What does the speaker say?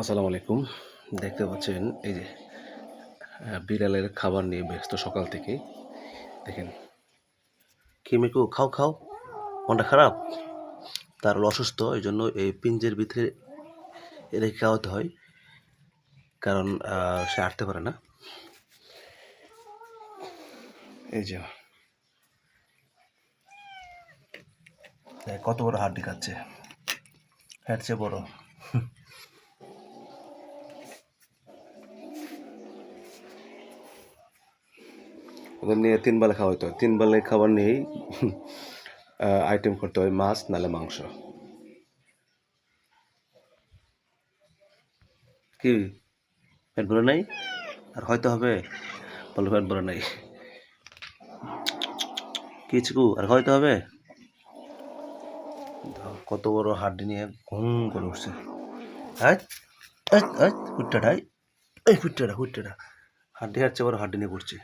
আসসালামু আলাইকুম। দেখতে পাচ্ছেন এই যে বিড়ালের খাবার নিয়ে ব্যস্ত সকাল থেকে দেখেন কি মিকু খাও খাও, মনটা খারাপ? তার অসুস্থ এই জন্য এই পিঞ্জের ভিতরে রেখে খাওয়াতে হয়, কারণ সে হাঁটতে পারে না। এই যে কত বড় হাড্ডি খাচ্ছে। চেয়ে বড়। ওদের নিয়ে তিন বেলা খাওয়া হতো তিন বেলায় খাবার নিয়েই আইটেম করতে হয় মাছ, নালে মাংস। কি? পেট ভরে নাই? আর হয়তো হবে। বলো, পেট ভরে নাই। কি চিকু? আর হয়তো হবে? কত বড় হাড্ডি নিয়ে ঘুম করে উঠছে। হ্যাঁ কুট্টাটা এই কুট্টাটা কুট্টাটা হাড্ডি হাঁটছে বড় হাড্ডি নিয়ে ঘুরছে।